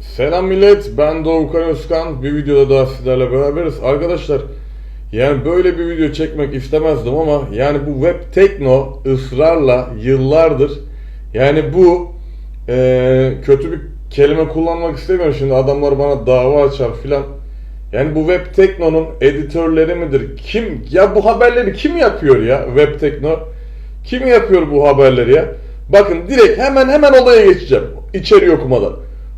Selam millet, ben Doğukan Özkan. Bir videoda daha sizlerle beraberiz. Arkadaşlar, yani böyle bir video çekmek istemezdim ama yani bu web tekno ısrarla yıllardır yani bu eee, kötü bir kelime kullanmak istemiyorum şimdi adamlar bana dava açar filan. Yani bu web teknonun editörleri midir? Kim ya bu haberleri kim yapıyor ya web tekno? Kim yapıyor bu haberleri ya? Bakın direkt hemen hemen olaya geçeceğim. İçeriği okumadan.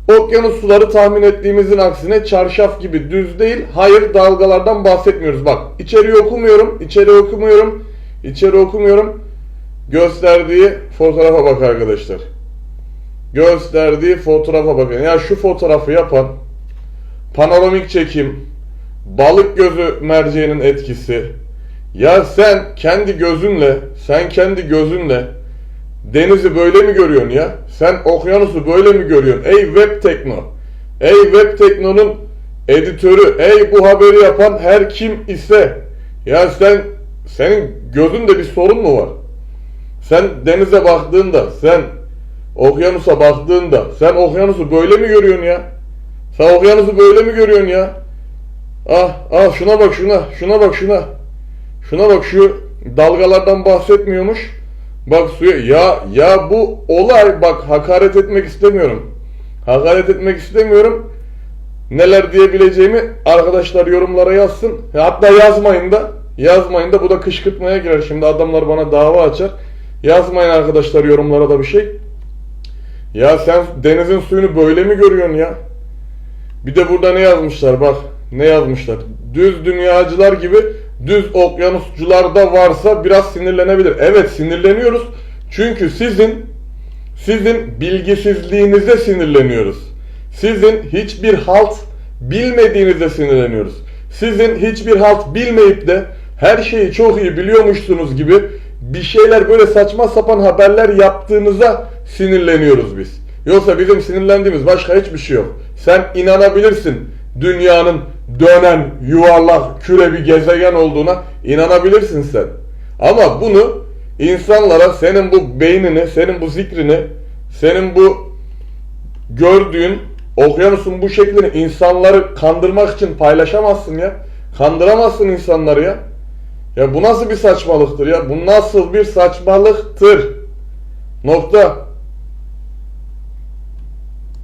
Okyanus suları tahmin ettiğimizin aksine çarşaf gibi düz değil. Hayır dalgalardan bahsetmiyoruz. Bak içeriği okumuyorum. içeriği okumuyorum. içeriği okumuyorum. Gösterdiği fotoğrafa bak arkadaşlar. Gösterdiği fotoğrafa bakın. Ya şu fotoğrafı yapan panoramik çekim, balık gözü merceğinin etkisi. Ya sen kendi gözünle, sen kendi gözünle denizi böyle mi görüyorsun ya? Sen okyanusu böyle mi görüyorsun? Ey web tekno. Ey web teknonun editörü, ey bu haberi yapan her kim ise ya sen senin gözünde bir sorun mu var? Sen denize baktığında, sen okyanusa baktığında sen okyanusu böyle mi görüyorsun ya? Sen okyanusu böyle mi görüyorsun ya? Ah ah şuna bak şuna, şuna bak şuna. Şuna bak şu dalgalardan bahsetmiyormuş. Bak suya ya ya bu olay bak hakaret etmek istemiyorum. Hakaret etmek istemiyorum. Neler diyebileceğimi arkadaşlar yorumlara yazsın. Hatta yazmayın da. Yazmayın da bu da kışkırtmaya girer. Şimdi adamlar bana dava açar. Yazmayın arkadaşlar yorumlara da bir şey. Ya sen denizin suyunu böyle mi görüyorsun ya? Bir de burada ne yazmışlar bak. Ne yazmışlar? Düz dünyacılar gibi düz okyanuscular da varsa biraz sinirlenebilir. Evet sinirleniyoruz. Çünkü sizin sizin bilgisizliğinize sinirleniyoruz. Sizin hiçbir halt bilmediğinize sinirleniyoruz. Sizin hiçbir halt bilmeyip de her şeyi çok iyi biliyormuşsunuz gibi bir şeyler böyle saçma sapan haberler yaptığınıza sinirleniyoruz biz. Yoksa bizim sinirlendiğimiz başka hiçbir şey yok. Sen inanabilirsin dünyanın dönen yuvarlak küre bir gezegen olduğuna inanabilirsin sen. Ama bunu insanlara senin bu beynini, senin bu zikrini, senin bu gördüğün okyanusun bu şeklini insanları kandırmak için paylaşamazsın ya. Kandıramazsın insanları ya. Ya bu nasıl bir saçmalıktır ya? Bu nasıl bir saçmalıktır? Nokta.